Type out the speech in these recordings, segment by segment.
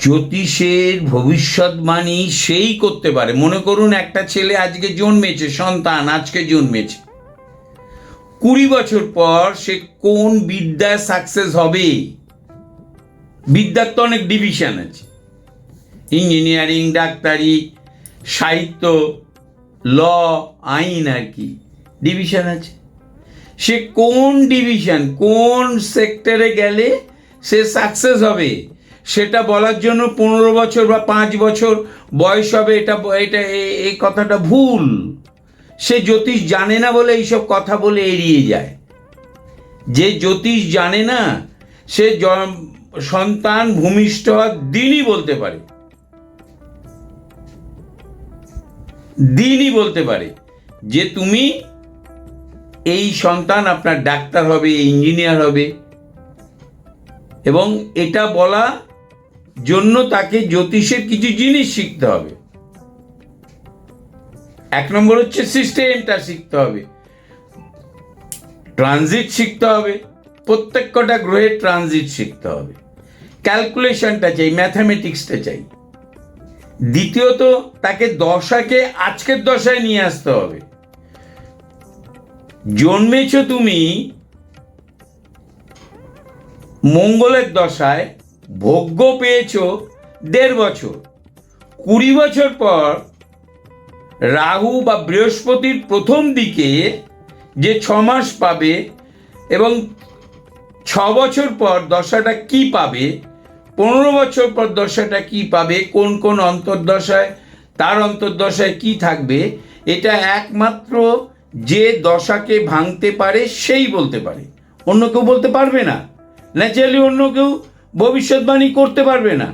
জ্যোতিষের ভবিষ্যৎবাণী সেই করতে পারে। মনে করুন একটা ছেলে আজকে জন্মেছে, সন্তান আজকে জন্মেছে। কুড়ি বছর পর সে কোন বিদ্যায় সাকসেস হবে? বিদ্যার তো অনেক ডিভিশন আছে। ইঞ্জিনিয়ারিং ডাক্তারি, সাহিত্য ল আইন আর কি ডিভিশন আছে। সে কোন ডিভিশন কোন সেক্টরে গেলে সে সাকসেস হবে? সেটা বলার জন্য পনেরো বছর বা পাঁচ বছর বয়স হবে, এটা এটা এই কথাটা ভুল। সে জ্যোতিষ জানে না বলে এইসব কথা বলে এড়িয়ে যায়। যে জ্যোতিষ জানে না, সে সন্তান ভূমিষ্ঠ হওয়ার দিনই বলতে পারে। দিনই বলতে পারে যে তুমি এই সন্তান, আপনার ডাক্তার হবে, ইঞ্জিনিয়ার হবে। এবং এটা বলা জন্য তাকে জ্যোতিষের কিছু জিনিস শিখতে হবে। এক নম্বর হচ্ছে সিস্টেমটা শিখতে হবে। ট্রানজিট শিখতে হবে। প্রত্যেক কটা গ্রহের ট্রানজিট শিখতে হবে। ক্যালকুলেশনটা চাই, ম্যাথামেটিক্সটা চাই। দ্বিতীয়ত, তাকে দশাকে, আজকের দশায় নিয়ে আসতে হবে। জন্মেছ তুমি মঙ্গলের দশায় ভোগ্য পেয়েছ দেড় বছর। কুড়ি বছর পর রাহু বা বৃহস্পতির প্রথম দিকে যে ছ মাস পাবে এবং ছ বছর পর দশাটা কি পাবে, পনেরো বছর পর দশাটা কি পাবে, কোন কোন অন্তর্দশায়, তার অন্তর্দশায় কি থাকবে, এটা একমাত্র যে দশাকে ভাঙতে পারে সেই বলতে পারে। অন্য কেউ বলতে পারবে না। ন্যাচারালি অন্য কেউ ভবিষ্যৎবাণী করতে পারবে না।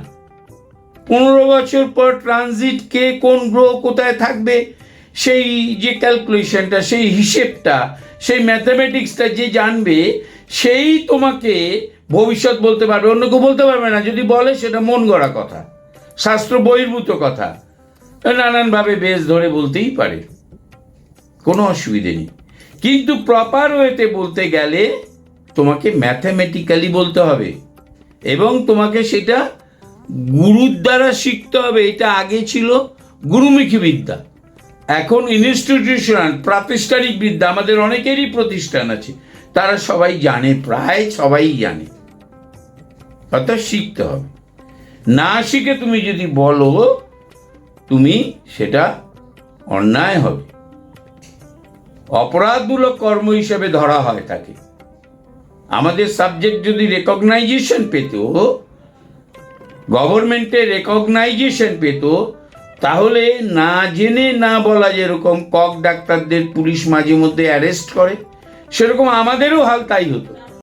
পনেরো বছর পর ট্রানজিট কে কোন গ্রহ কোথায় থাকবে, সেই যে ক্যালকুলেশনটা সেই হিসেবটা, সেই ম্যাথামেটিক্সটা যে জানবে, সেই তোমাকে ভবিষ্যৎ বলতে পারবে। অন্য কেউ বলতে পারবে না। যদি বলে, সেটা মন গড়া কথা। শাস্ত্র বহির্ভূত কথা। নানানভাবে বেশ ধরে বলতেই পারে। কোনো অসুবিধে নেই। কিন্তু প্রপার ওয়েতে বলতে গেলে, তোমাকে ম্যাথামেটিক্যালি বলতে হবে। এবং তোমাকে সেটা গুরুর দ্বারা শিখতে হবে, এটা আগে ছিল গুরুমুখী বিদ্যা। এখন ইনস্টিটিউশনাল প্রাতিষ্ঠানিক বিদ্যা, আমাদের অনেকেরই প্রতিষ্ঠান আছে, তারা সবাই জানে, প্রায় সবাই জানে। অর্থাৎ শিখতে হবে। না শিখে তুমি যদি বলো, তুমি সেটা অন্যায় হবে। অপরাধমূলক কর্ম হিসেবে ধরা হয় তাকে। আমাদের সাবজেক্ট যদি রেকগনাইজেশন পেত গভর্নমেন্টে রেকগনাইজেশন পেত, তাহলে না জেনে না বলা যেরকম কক ডাক্তারদের পুলিশ মাঝে মধ্যে অ্যারেস্ট করে, সেরকম আমাদেরও হাল তাই হতো।